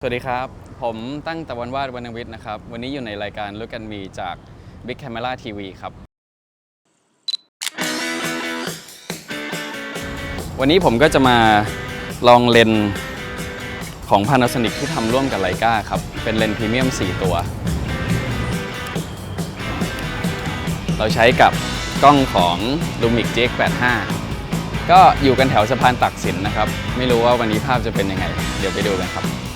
สวัสดีครับ ผมตั้งตะวันวาดวรรณวิทย์นะครับ วันนี้อยู่ในรายการ Look at Me จาก Big Camera TV ครับ วันนี้ผมก็จะมาลองเลนส์ของ Panasonic ที่ทำร่วมกับไลกาครับ เป็นเลนส์พรีเมียม 4 ตัว เราใช้กับกล้องของ Lumix GX85 ก็อยู่กันแถวสะพานตักสินนะครับ ไม่รู้ว่าวันนี้ภาพจะเป็นยังไง เดี๋ยวไปดูกันครับ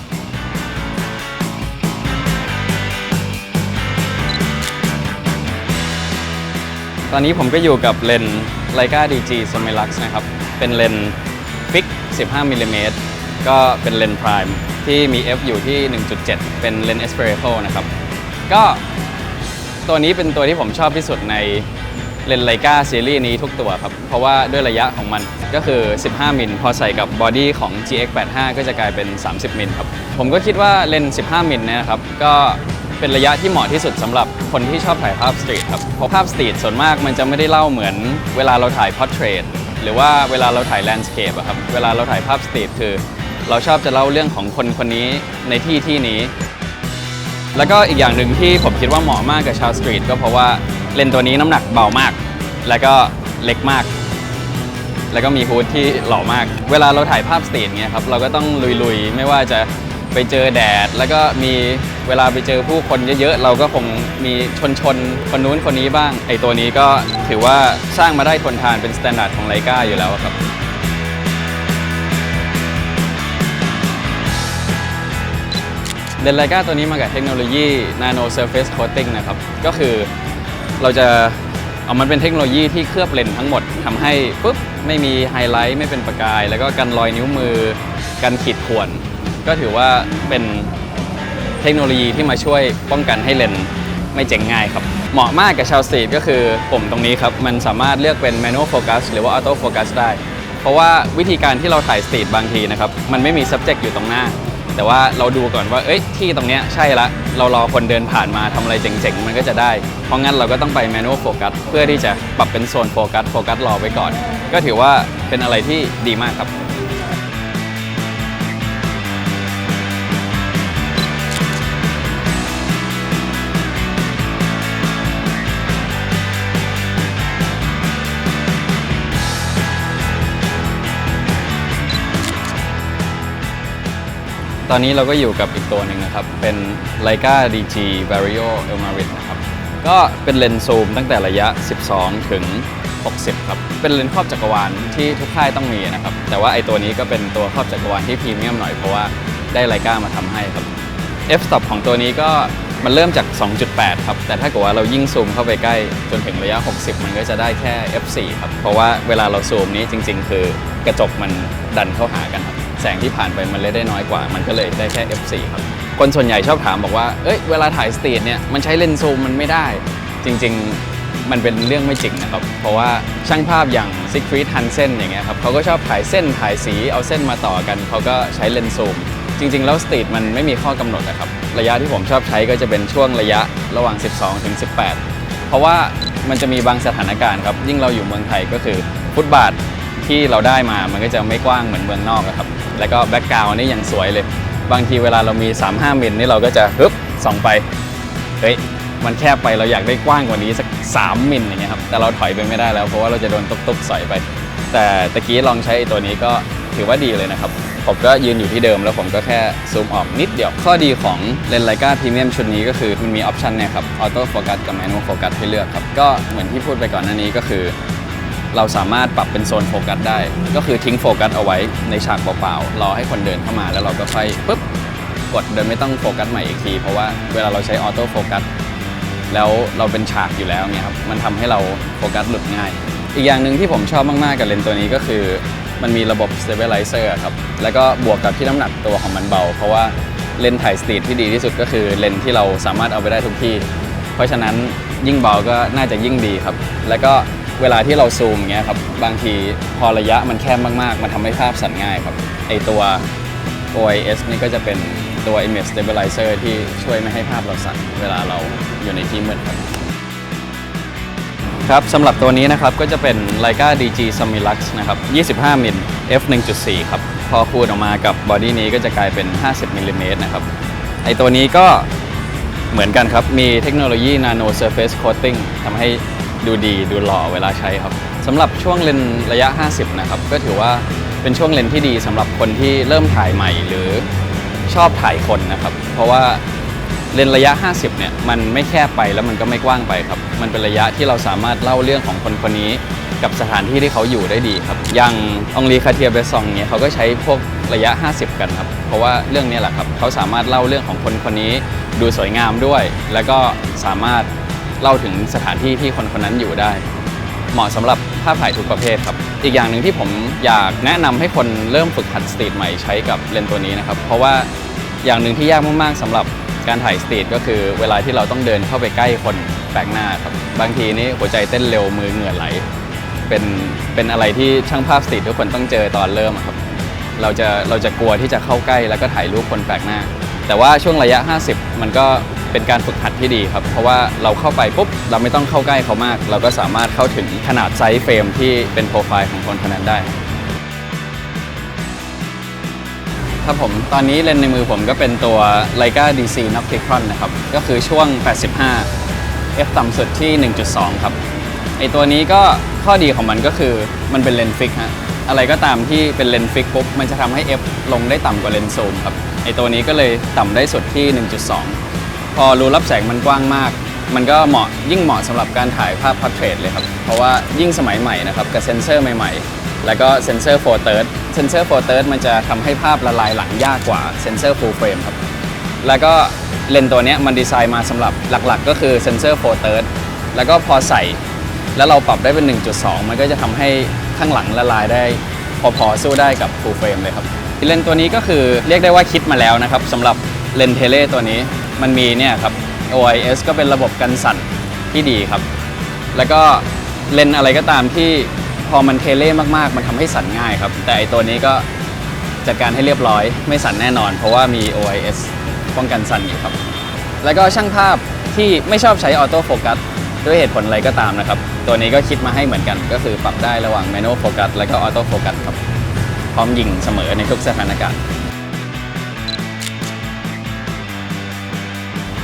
ตอนนี้ผมก็อยู่กับเลนส์ Leica DG Somelux นะครับ เป็นเลนส์ฟิก 15มิลลิเมตรก็เป็นเลนส์ prime ที่มี f อยู่ที่ 1.7 เป็นเลนส์ Espresso นะครับ ก็ตัวนี้เป็นตัวที่ผมชอบที่สุดในเลนส์ Leica ซีรีส์นี้ทุกตัวครับ เพราะว่าด้วยระยะของมันก็คือ 15 มิล พอใส่กับบอดี้ของ GX85 ก็จะกลายเป็น 30 มิลครับ ผมก็คิดว่าเลนส์ 15 มิลเนี่ยนะครับ ก็ เป็นระยะที่เหมาะที่สุดสำหรับคนที่ชอบถ่ายภาพสตรีทครับเพราะภาพสตรีทส่วนมากมันจะไม่ได้เล่าเหมือนเวลาเราถ่ายพอร์เทรตหรือว่าเวลาเราถ่ายแลนด์สเคปอะครับเวลาเราถ่ายภาพสตรีทคือ เราชอบจะเล่าเรื่องของคนคนนี้ในที่ที่นี้ แล้วก็อีกอย่างหนึ่งที่ผมคิดว่าเหมาะมากกับชาวสตรีทก็เพราะว่าเลนส์ตัวนี้น้ำหนักเบามาก แล้วก็เล็กมาก แล้วก็มีฮูดที่หล่อมาก เวลาเราถ่ายภาพสตรีทเงี้ยครับเราก็ต้องลุยๆ ไม่ว่าจะ ไปเจอแดด แล้วก็มีเวลาไปเจอผู้คนเยอะๆ เราก็คงมีชนชนคนนู้นคนนี้บ้าง ไอตัวนี้ก็ถือว่าสร้างมาได้ทนทานเป็นสแตนดาร์ดของไลกาอยู่แล้วครับเลนส์ไลกาตัวนี้มากับเทคโนโลยี Nano Surface Coating นะครับ ก็คือเราจะเอามันเป็นเทคโนโลยีที่เคลือบเลนส์ทั้งหมดทำให้ปุ๊บไม่มีไฮไลท์ไม่เป็นประกาย แล้วก็กันรอยนิ้วมือกันขีดข่วน ก็ถือว่าเป็นเทคโนโลยีที่มาช่วยป้องกันให้เลนส์ไม่เจ๋งง่ายครับ เหมาะมากกับชาวสตรีทก็คือปุ่มตรงนี้ครับ มันสามารถเลือกเป็น manual focus หรือว่า auto focus ได้ เพราะว่าวิธีการที่เราถ่ายสตรีทบางทีนะครับ มันไม่มี subject อยู่ตรงหน้า แต่ว่าเราดูก่อนว่า เอ้ย ที่ตรงเนี้ยใช่ละ เรารอคนเดินผ่านมาทำอะไรเจ๋งๆ มันก็จะได้ เพราะงั้นเราก็ต้องไป manual focus เพื่อที่จะปรับเป็นโซนโฟกัส โฟกัสรอไว้ก่อน ก็ถือว่าเป็นอะไรที่ดีมากครับ อนนี้เราก็อยู่กับอีกตัวหนึ่งนะครับ เป็น Leica DG Vario Elmarit นะครับ ก็เป็นเลนส์ซูมตั้งแต่ระยะ 12 ถึง 60 ครับ เป็นเลนส์ครอบจักรวาลที่ทุกค่ายต้องมีนะครับ แต่ว่าไอตัวนี้ก็เป็นตัวครอบจักรวาลที่พรีเมียมหน่อยเพราะว่าได้ไลกามาทำให้ครับ f stop ของตัวนี้ก็มันเริ่มจาก 2.8 ครับ แต่ถ้าเกิดว่าเรายิ่งซูมเข้าไปใกล้จนถึงระยะ 60 มันก็จะได้แค่ f4 ครับ เพราะว่าเวลาเราซูมนี้จริง ๆ คือกระจกมันดันเข้าหากันครับ แสงที่ผ่านไปมันเลยได้น้อยกว่า มันก็เลยได้แค่ f4 ครับ คนส่วนใหญ่ชอบถามบอกว่า เอ้ย เวลาถ่ายสตรีทเนี่ย มันใช้เลนส์ซูมมันไม่ได้ จริง ๆ มันเป็นเรื่องไม่จริงนะครับ เพราะว่าช่างภาพอย่างซิกฟรีดฮันเซนอย่างเงี้ยครับเขาก็ชอบถ่ายเส้นถ่ายสีเอาเส้นมาต่อกัน เขาก็ใช้เลนส์ซูม จริง ๆ แล้วสตรีทมันไม่มีข้อกำหนดนะครับ ระยะที่ผมชอบใช้ก็จะเป็นช่วงระยะระหว่าง 12 ถึง 18 เพราะว่ามันจะมีบางสถานการณ์ครับ ยิ่งเราอยู่เมืองไทยก็คือฟุตบาทที่เราได้มา มันก็จะไม่กว้างเหมือนเมืองนอกครับ แล้วก็แบ็กกราวน์นี่ยังสวยเลย บางทีเวลาเรามี 3-5มิลนี่เราก็จะฮึบส่องไป เฮ้ย มันแคบไปเราอยากได้กว้างกว่านี้สัก 3มิลอย่างเงี้ยครับ แต่เราถอยไปไม่ได้แล้ว เพราะว่าเราจะโดนตุ๊บๆสอยไป แต่ตะกี้ลองใช้ไอ้ตัวนี้ก็ถือว่าดีเลยนะครับ ผมก็ยืนอยู่ที่เดิมแล้วผมก็แค่ซูมออกนิดเดียว ข้อดีของเลนส์ไลกาพรีเมียมชุดนี้ก็คือมันมีออปชันเนี่ยครับออโต้โฟกัสกับแมน a โฟกัสให้เลือกครับ ก็เหมือนที่พูดไปก่อนหน้านี้ก็คือ เราสามารถปรับเป็นโซนโฟกัสได้ ก็คือทิ้งโฟกัสเอาไว้ในฉากเปล่าๆรอให้คนเดินเข้ามาแล้วเราก็ค่อยปุ๊บกดโดยไม่ต้องโฟกัสใหม่อีกที เพราะว่าเวลาเราใช้ออโต้โฟกัสแล้วเราเป็นฉากอยู่แล้วเนี่ยครับมันทำให้เราโฟกัสหลุดง่าย อีกอย่างหนึ่งที่ผมชอบมากๆกับเลนส์ตัวนี้ก็คือ มันมีระบบ stabilizer ครับแล้วก็บวกกับที่น้ำหนักตัวของมันเบา เพราะว่าเลนส์ถ่ายสตรีทที่ดีที่สุดก็คือเลนส์ที่เราสามารถเอาไปได้ทุกที่ เพราะฉะนั้นยิ่งเบาก็น่าจะยิ่งดีครับ แล้วก็ เวลาที่เราซูมอย่างเงี้ยครับบางทีพอระยะมันแคบมากๆ มันทำให้ภาพสั่นง่ายครับไอตัว OIS นี่ก็จะเป็นตัว image stabilizer ที่ช่วยไม่ให้ภาพเราสั่นเวลาเราอยู่ในที่มืดครับครับสำหรับตัวนี้นะครับก็จะเป็น Leica DG Samilux นะครับ 25 มิล f 1.4 ครับ พอคูณออกมากับบอดี้นี้ก็จะกลายเป็น 50มิลลิเมตรนะครับไอตัวนี้ก็เหมือนกันครับ มีเทคโนโลยี Nano Surface Coating ทำให้ ดูดีดูหล่อเวลาใช้ครับสำหรับช่วงเลนระยะ 50 นะครับ ก็ถือว่าเป็นช่วงเลนที่ดีสำหรับคนที่เริ่มถ่ายใหม่หรือชอบถ่ายคนนะครับ เพราะว่าเลนระยะ 50 เนี่ยมันไม่แคบไปแล้วมันก็ไม่กว้างไปครับ มันเป็นระยะที่เราสามารถเล่าเรื่องของคนคนนี้กับสถานที่ที่เขาอยู่ได้ดีครับ อย่างองลีคาเทียเบซองเนี่ยเขาก็ใช้พวกระยะ 50 กันครับ เพราะว่าเรื่องนี้แหละครับเขาสามารถเล่าเรื่องของคนคนนี้ดูสวยงามด้วย แล้วก็สามารถ เล่าถึงสถานที่ที่คนคนนั้นอยู่ได้ เหมาะสำหรับภาพถ่ายทุกประเภทครับ อีกอย่างหนึ่งที่ผมอยากแนะนำให้คนเริ่มฝึกหัดสตรีทใหม่ใช้กับเลนส์ตัวนี้นะครับ เพราะว่าอย่างหนึ่งที่ยากมากๆสำหรับการถ่ายสตรีทก็คือเวลาที่เราต้องเดินเข้าไปใกล้คนแปลกหน้าครับ บางทีนี่หัวใจเต้นเร็วมือเหงื่อไหล เป็นเป็นอะไรที่ช่างภาพสตรีททุกคนต้องเจอตอนเริ่มอะครับ เราจะเราจะกลัวที่จะเข้าใกล้แล้วก็ถ่ายรูปคนแปลกหน้า แต่ว่าช่วงระยะ 50 มันก็ เป็นการฝึกหัดที่ดีครับ เพราะว่าเราเข้าไปปุ๊บเราไม่ต้องเข้าใกล้เขามาก เราก็สามารถเข้าถึงขนาดไซส์เฟรมที่เป็นโปรไฟล์ของคนคนนั้นได้ครับผม ตอนนี้เลนในมือผมก็เป็นตัว Leica DC n o p t i c o n นะครับ ก็คือช่วง 85 f ต่ำสุดที่ 1.2 ครับ ไอตัวนี้ก็ข้อดีของมันก็คือมันเป็นเลนฟิกฮะ อะไรก็ตามที่เป็นเลนฟิกปุ๊บ มันจะทำให้ f ลงได้ต่ำกว่าเลนส์ซูมครับ ไอตัวนี้ก็เลยต่ำได้สุดที่ 1.2 พอรูรับแสงมันกว้างมาก มันก็เหมาะยิ่งเหมาะสำหรับการถ่ายภาพพ o r t เทรตเลยครับ เพราะว่ายิ่งสมัยใหม่นะครับกับเซนเซอร์ใหม่ๆ แล้วก็เซนเซอร์โฟเติร์ดเซนเซอร์โฟเติร์ดมันจะทำให้ภาพละลายหลังยากกว่าเซนเซอร์ฟูลเฟรมครับ แล้วก็เลนส์ตัวเนี้ยมันดีไซน์มาสำหรับหลักๆ ก็คือเซนเซอร์โฟเติร์ดแล้วก็พอใส่ แล้วเราปรับได้เป็น 1.2 มันก็จะทำให้ข้างหลังละลายได้ พอๆสู้ได้กับ full frame เลยครับเลนส์ตัวนี้ก็คือเรียกได้ว่าคิดมาแล้วนะครับสำหรับเลนส์เทเลตัวนี้ มันมีเนี่ยครับ OIS ก็เป็นระบบกันสั่นที่ดีครับ แล้วก็เลนอะไรก็ตามที่พอมันเทเลมากๆ มันทำให้สั่นง่ายครับ แต่ไอตัวนี้ก็จัดการให้เรียบร้อยไม่สั่นแน่นอน เพราะว่ามี OIS ป้องกันสั่นอยู่ครับ แล้วก็ช่างภาพที่ไม่ชอบใช้ออโต้โฟกัสด้วยเหตุผลอะไรก็ตามนะครับ ตัวนี้ก็คิดมาให้เหมือนกัน ก็คือปรับได้ระหว่าง manual focus แล้วก็ออโต้โฟกัสครับ พร้อมยิงเสมอในทุกสถานการณ์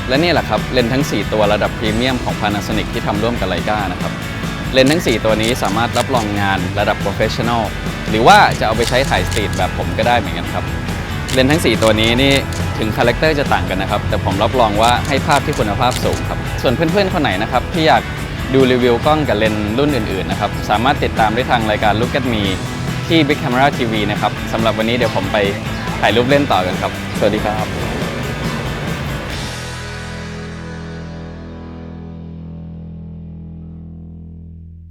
และนี่แหละครับเลนส์ทั้ง 4 ตัวระดับพรีเมียมของ Panasonic ที่ทำร่วมกับไลกานะครับเลนส์ทั้ง 4 ตัวนี้สามารถรับรองงานระดับ professional หรือว่าจะเอาไปใช้ถ่ายสตรีทแบบผมก็ได้เหมือนกันครับเลนส์ทั้ง 4 ตัวนี้นี่ถึงคาแรคเตอร์จะต่างกันนะครับ แต่ผมรับรองว่าให้ภาพที่คุณภาพสูงครับ ส่วนเพื่อนๆ คนไหนนะครับ ที่อยากดูรีวิวกล้องกับเลนส์รุ่นอื่นๆ นะครับ สามารถติดตามได้ทางรายการ Look at Me ที่ Big Camera TV นะครับสำหรับวันนี้เดี๋ยวผมไปถ่ายรูปเล่นต่อกันครับ สวัสดีครับ